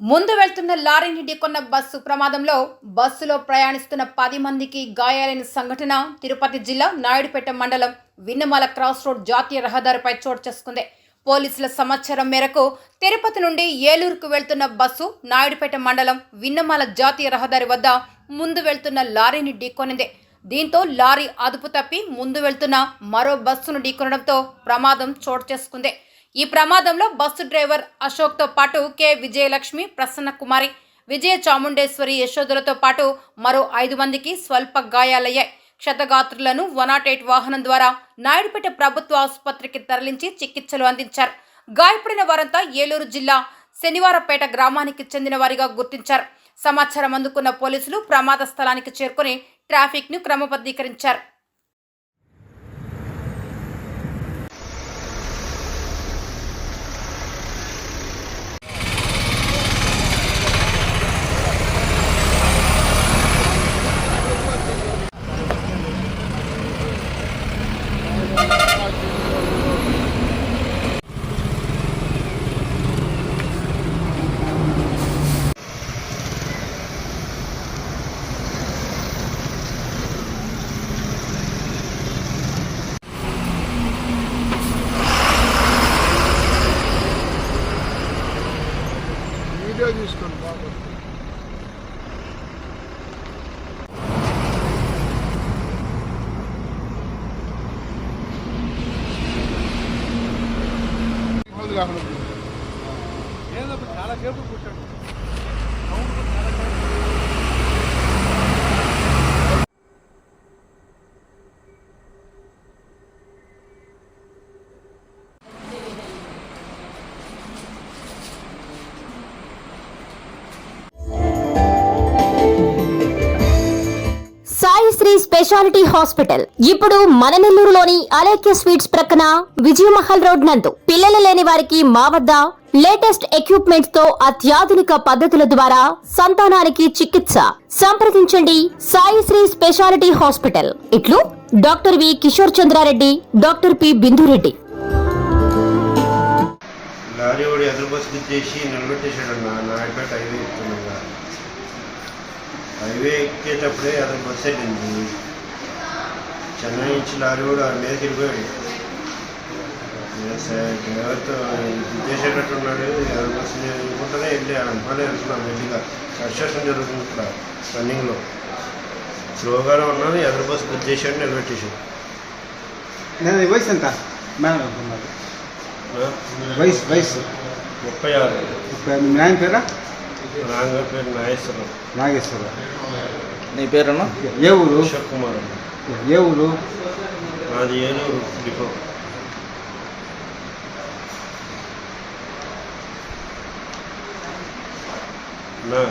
ముందు వెళ్తున్న లారీని ఢీకొన్న బస్సు ప్రమాదంలో బస్సులో ప్రయాణిస్తున్న పది మందికి గాయాలైన సంఘటన తిరుపతి జిల్లా నాయుడుపేట మండలం విన్నమల క్రాస్ రోడ్ జాతీయ రహదారిపై చోటు చేసుకుంది. పోలీసుల సమాచారం మేరకు తిరుపతి నుండి ఏలూరుకు వెళ్తున్న బస్సు నాయుడుపేట మండలం విన్నమాల జాతీయ రహదారి వద్ద ముందు వెళ్తున్న లారీని ఢీకొనింది దీంతో లారీ అదుపు తప్పి ముందు వెళ్తున్న మరో బస్సును ఢీకొనడంతో ప్రమాదం చోటు చేసుకుంది. ఈ ప్రమాదంలో బస్సు డ్రైవర్ అశోక్తో పాటు కె. విజయలక్ష్మి ప్రసన్న కుమారి విజయ చాముండేశ్వరి యశోదులతో పాటు మరో ఐదు మందికి స్వల్ప గాయాలయ్యాయి. క్షతగాత్రులను వన్ నాట్ ఎయిట్ వాహనం ద్వారా నాయుడుపేట ప్రభుత్వ ఆసుపత్రికి తరలించి చికిత్సలు అందించారు. గాయపడిన వారంతా ఏలూరు జిల్లా శనివారపేట గ్రామానికి చెందిన వారిగా గుర్తించారు. సమాచారం అందుకున్న పోలీసులు ప్రమాద స్థలానికి చేరుకుని ట్రాఫిక్ను క్రమబద్ధీకరించారు. ఇబ్బంది చాలా సేపు కూర్చోండి. Sai speciality hospital. ఇప్పుడు మన నెల్లూరులోని అలేఖ్య స్వీట్స్ ప్రక్కన విజయమహల్ రోడ్ నందు పిల్లలు లేని వారికి మా వద్ద లేటెస్ట్ ఎక్విప్మెంట్స్తో అత్యాధునిక పద్ధతుల ద్వారా సంతానానికి చికిత్స. సంప్రదించండి సాయిశ్రీ స్పెషాలిటీ హాస్పిటల్. ఇట్లు doctor V Kishore Chandrareddy doctor P Bindureddy. Lorry వాడు ఎదురు బస్సు గుద్దేసి నిలబెట్టేశాడు నా నాయుడుపేట హైవే హైవే ఎక్కేటప్పుడే ఎదురు బస్సు వెళ్ళింది చెన్నై నుంచి లారీ వాడు ఆ వెళ్ళిపోయాడు. నేను సరే డ్రైవర్తో గుద్దేసేటట్టు ఉన్నాడు ఎదురు బస్సు నేను అనుకుంటూనే వెళ్ళి అనుకోనే వెళ్తున్నాను మెల్లిగా. కన్స్ట్రక్షన్ జరుగుతుంది ఇక్కడ రన్నింగ్లో. స్లోగానే ఉన్నాను ఎదురు బస్సు గుద్దేశాడు నిలబెట్టేశాడు. నేను వయసు ఎంత? మేడం అనుకున్నారు ఆ? వయసు వయసు. ముప్పై ఆరు. ముప్పై మీ నాయన పేరా? నాన్నగారి పేరు నాగేశ్వరం నాగేశ్వరరావు నీ పేరన్నా ఏ ఊరు అశోక్ కుమార్ ఏ ఊరు నాది ఏలూరు డిపో నా